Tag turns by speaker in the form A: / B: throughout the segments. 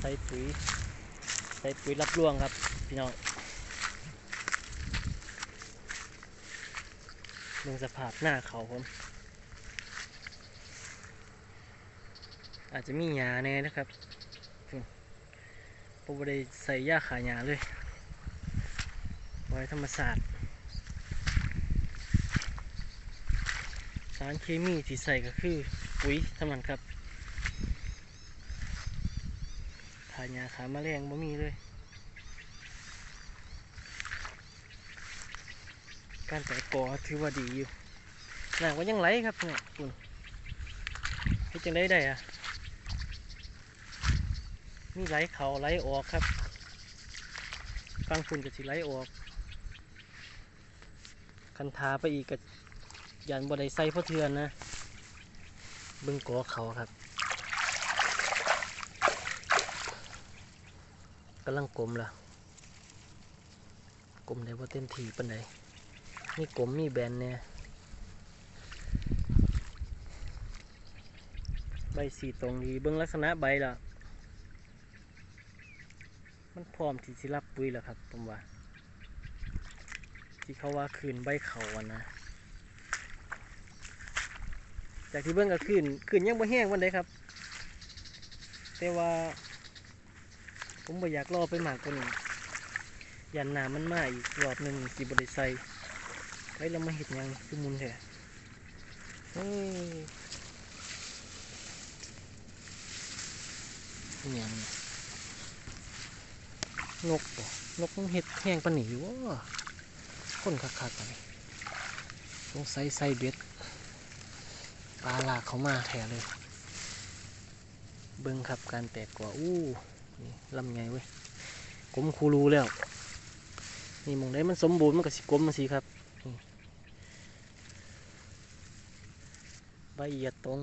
A: ใส่ปุ๋ย ใส่ปุ๋ยรับร่วงครับพี่น้องเบิ่งสภาพหน้าเขาผม อาจจะมีหญ้าแน่นะครับอืมผมบ่ได้ใส่หญ้าขาหญ้าเลย ไว้ธรรมศาสตร์สารเคมีที่ใส่ก็คือปุ๋ยเท่านั้นครับ ขาหญ้าขาแมลงบ่มีเลย การแต่กอถือว่าดีอยู่น้ำก็ยังไหลครับเนี่ยคุณเฮ็ดจังได้ได้อะมีไหลเขาไหลออกครับฟังฝุ่นก็สิไหลออกคันทาไปอีกก็ยันบ่ได้ใส่เพราะเทือนนะบิ่งกอเขาครับ กำลังกลมละกลมได้ว่าเต็มทีปันใดมีกลมมีแบนเนี่ยใบสีตรงดีเบิ่งลักษณะใบละมันพร้อมที่จะรับปุ๋ยแล้วครับผมว่า ที่เขาว่าคืนใบเขาอะนะ จากที่เบิ้องก็คืนคืนยังบ่แห้งวันใดครับ แต่ว่า ผมบ่อยากรอไปหมากกว่านี้ยันหนามันมาอีกรอบหนึ่งสิบ่ได้ใส่ไว้เรามาเห็ดยังคือมุนแท้เฮ้ยอิหยังนกบ่นกมันเห็ดแห้งปานนี้อยู่วะคนคักๆกันสงสัยใส่เบ็ดปลาหลากเขามาแถเลย เบิ้งครับการแตกกว่าอู้ ลำไงเว้ยกลมคูรูแล้ว นี่มองได้มันสมบูรณ์มันก็สิกลมมาสิครับใบเหยียดตรง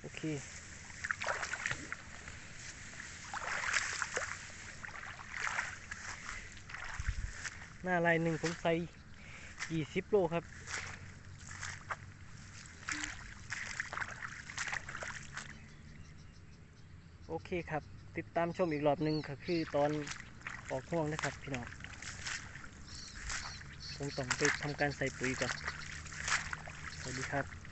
A: โอเคหน้าลายหนึ่งผมใส่ยี่สิบโลครับ อเคครับ ติดตามชมอีกรอบหนึ่งก็คือตอนออกห่วงนะครับพี่น้องผมต้องไปทำการใส่ปุ๋ยก่อน สวัสดีครับ